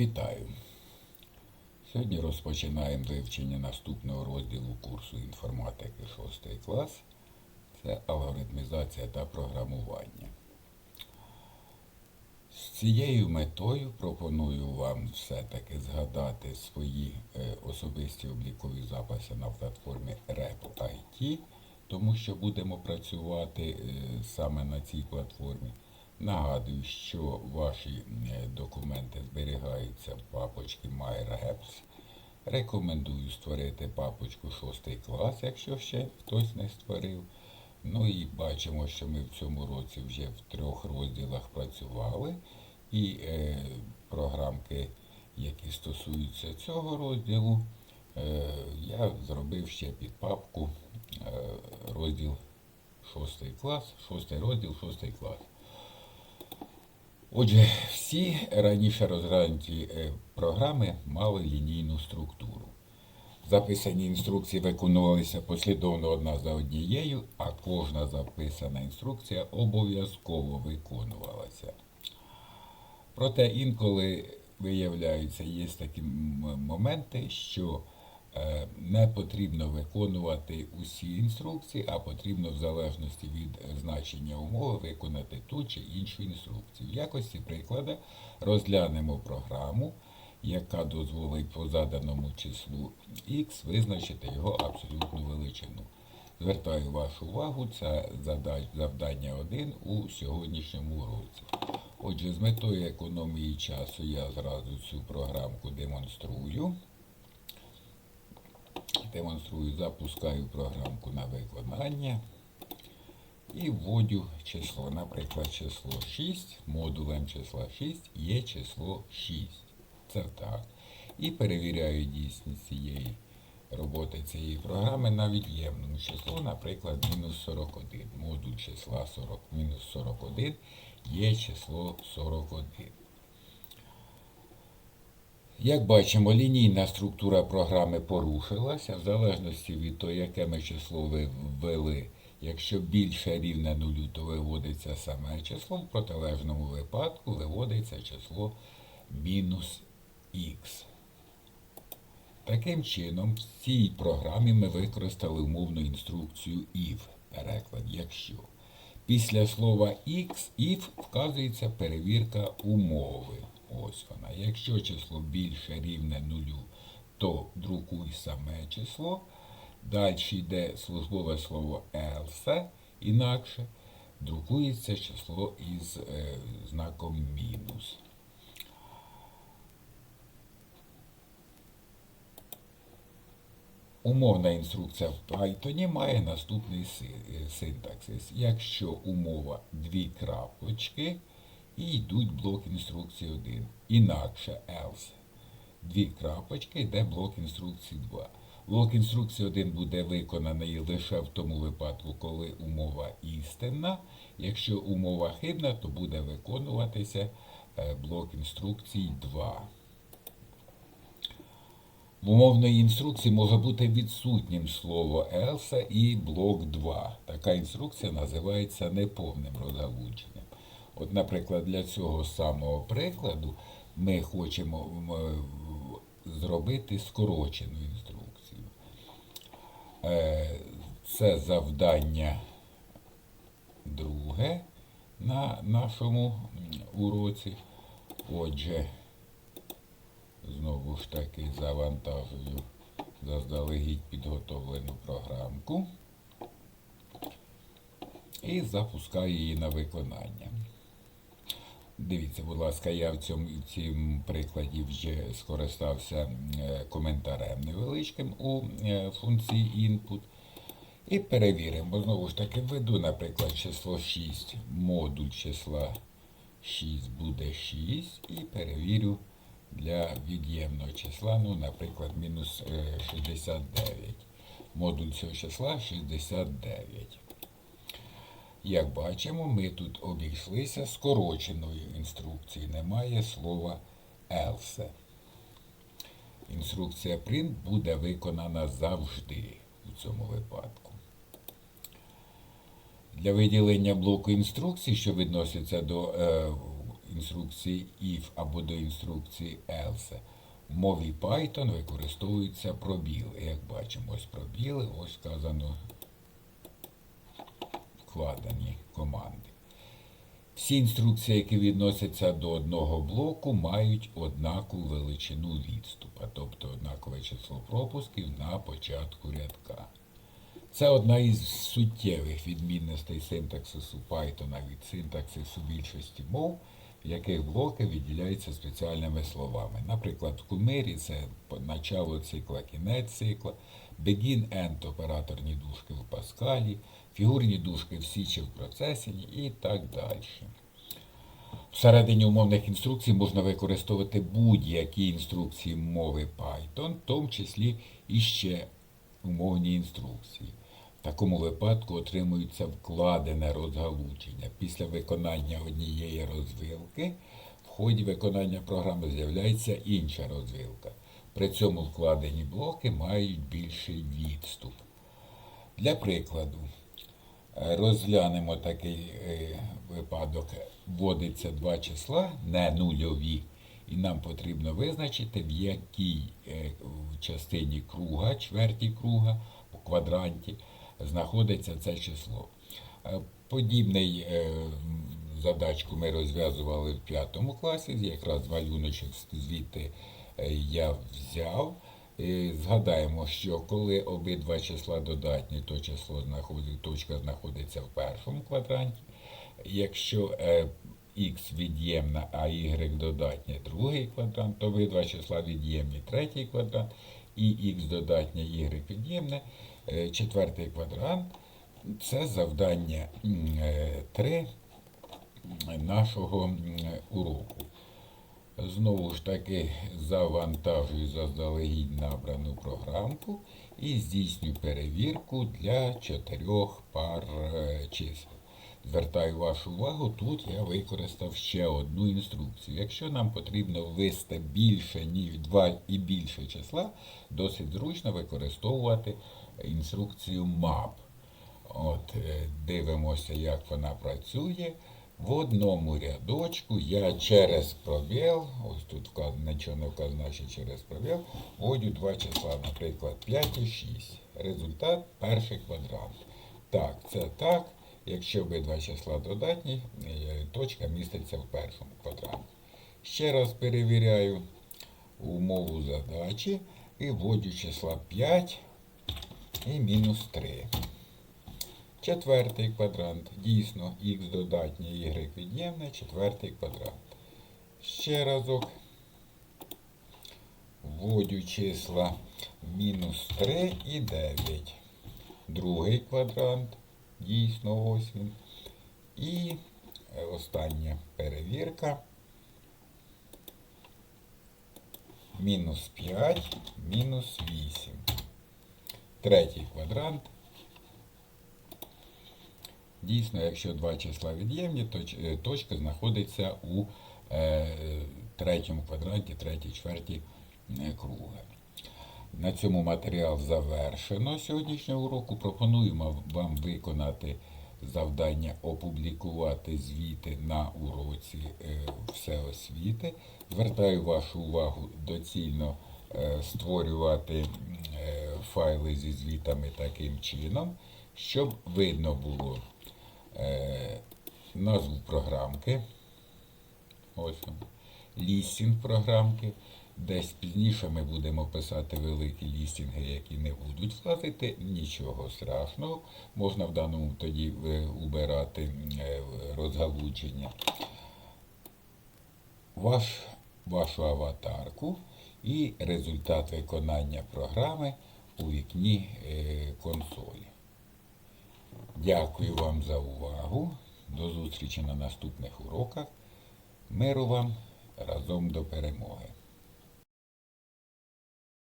Вітаю! Сьогодні розпочинаємо вивчення наступного розділу курсу інформатики 6 клас. Це алгоритмізація та програмування. З цією метою пропоную вам все-таки згадати свої е, особисті облікові записи на платформі REP-IT, тому що будемо працювати е, саме на цій платформі. Нагадую, що ваші е, документи зберігаються в папочці MyReps. Рекомендую створити папочку 6 клас, якщо ще хтось не створив. Ну і бачимо, що ми в цьому році вже в трьох розділах працювали. І е, програмки, які стосуються цього розділу, е, я зробив ще під папку е, розділ 6 клас, 6 розділ, 6 клас. Отже, всі раніше розглянуті е, програми мали лінійну структуру. Записані інструкції виконувалися послідовно одна за однією, а кожна записана інструкція обов'язково виконувалася. Проте інколи виявляються, є такі моменти, що не потрібно виконувати усі інструкції, а потрібно в залежності від значення умови виконати ту чи іншу інструкцію. В якості прикладу розглянемо програму, яка дозволить по заданому числу x визначити його абсолютну величину. Звертаю вашу увагу, це завдання 1 у сьогоднішньому уроці. Отже, з метою економії часу я зразу цю програмку демонструю. Демонструю, запускаю програмку на виконання і вводю число. Наприклад, число 6, модулем числа 6 є число 6. Це так. І перевіряю дійсність цієї роботи цієї програми на від'ємному числу, наприклад, мінус 41. Модуль числа 40, мінус 41 є число 41. Як бачимо, лінійна структура програми порушилася, в залежності від того, яке ми число ввели. Якщо більше рівне нулю, то виводиться саме число, в протилежному випадку виводиться число мінус х. Таким чином, в цій програмі ми використали умовну інструкцію if, переклад, якщо. Після слова x, if вказується перевірка умови. Ось вона. Якщо число більше рівне нулю, то друкуй саме число. Далі йде службове слово else, інакше друкується число із е, знаком мінус. Умовна інструкція в Python має наступний е, синтаксис. Якщо умова дві крапочки і йдуть блок інструкції 1. Інакше else. Дві крапочки йде блок інструкції 2. Блок інструкції 1 буде виконаний лише в тому випадку, коли умова істинна. Якщо умова хибна, то буде виконуватися е, блок інструкцій 2. В умовної інструкції може бути відсутнім слово else і блок 2. Така інструкція називається неповним розгалудженням. От, наприклад, для цього самого прикладу ми хочемо зробити скорочену інструкцію. Е, Це завдання друге на нашому уроці. Отже, Знову ж таки завантажую заздалегідь підготовлену програмку і запускаю її на виконання. Дивіться, будь ласка, я в цьому в цьому прикладі вже скористався е, коментарем невеличким у е, функції input. І перевіримо. Знову ж таки, введу, наприклад, число 6, модуль числа 6 буде 6 і перевірю для від'ємного числа, ну, наприклад, мінус е, 69. Модуль цього числа 69. Як бачимо, ми тут обійшлися скороченою інструкцією. Немає слова else. Інструкція print буде виконана завжди у цьому випадку. Для виділення блоку інструкцій, що відноситься до е, інструкції if або до інструкції else. В мові Python використовуються пробіли. Як бачимо, ось пробіли, ось сказано вкладені команди. Всі інструкції, які відносяться до одного блоку, мають однакову величину відступа, тобто однакове число пропусків на початку рядка. Це одна із суттєвих відмінностей синтаксису Python від синтаксису більшості мов, в яких блоки відділяються спеціальними словами. Наприклад, в кумирі це начало цикла, кінець цикла, begin end операторні дужки в Паскалі, фігурні дужки в Січі в процесіні і так далі. Всередині умовних інструкцій можна використовувати будь-які інструкції мови Python, в тому числі і ще умовні інструкції. В такому випадку отримується вкладене розгалуження. Після виконання однієї розвилки в ході виконання програми з'являється інша розвилка. При цьому вкладені блоки мають більший відступ. Для прикладу, розглянемо такий е, випадок. Вводиться два числа, не нульові, і нам потрібно визначити, в якій е, частині круга, чверті круга, по квадранті, знаходиться це число. Е, Подібний задачку ми розв'язували в п'ятому класі, якраз малюночок звідти я взяв. Е, Згадаємо, що коли обидва числа додатні, то число знаходить, точка знаходиться в першому квадранті. Якщо е, х від'ємна, а y додатнє другий квадрант, то обидва числа від'ємні третій квадрант, і х додатнє y від'ємне е, четвертий квадрант. Це завдання 3 нашого уроку. Знову ж таки завантажую заздалегідь набрану програмку і здійснюю перевірку для чотирьох пар е, чисел. Звертаю вашу увагу, тут я використав ще одну інструкцію. Якщо нам потрібно ввести більше, ніж 2 і більше числа, досить зручно використовувати інструкцію MAP. От, е, дивимося, як вона працює. В одному рядочку я через пробіл, ось тут нічого не вказано, значить через пробіл, вводю два числа, наприклад, 5 і 6. Результат перший квадрант. Так, це так. Якщо обидва числа додатні, е, точка міститься в першому квадранті. Ще раз перевіряю умову задачі і вводю числа 5 і мінус 3. Четвертий квадрант. Дійсно, х додатнє, y від'ємне, четвертий квадрант. Ще разок. Вводю числа мінус 3 і 9. Другий квадрант. Дійсно, ось він. І е, остання перевірка. Мінус 5, мінус 8. Третій квадрант. Дійсно, якщо два числа від'ємні, то е, точка знаходиться у е, третьому квадранті, третій чверті е, круга. На цьому матеріал завершено сьогоднішнього уроку. Пропонуємо вам виконати завдання опублікувати звіти на уроці всеосвіти. Звертаю вашу увагу доцільно створювати файли зі звітами таким чином, щоб видно було назву програмки. Ось. Лістінг програмки. Десь пізніше ми будемо писати великі лістінги, які не будуть влазити. Нічого страшного. Можна в даному тоді е, убирати е, розгалудження. Ваш, вашу аватарку і результат виконання програми у вікні е, консолі. Дякую вам за увагу. До зустрічі на наступних уроках. Миру вам разом до перемоги.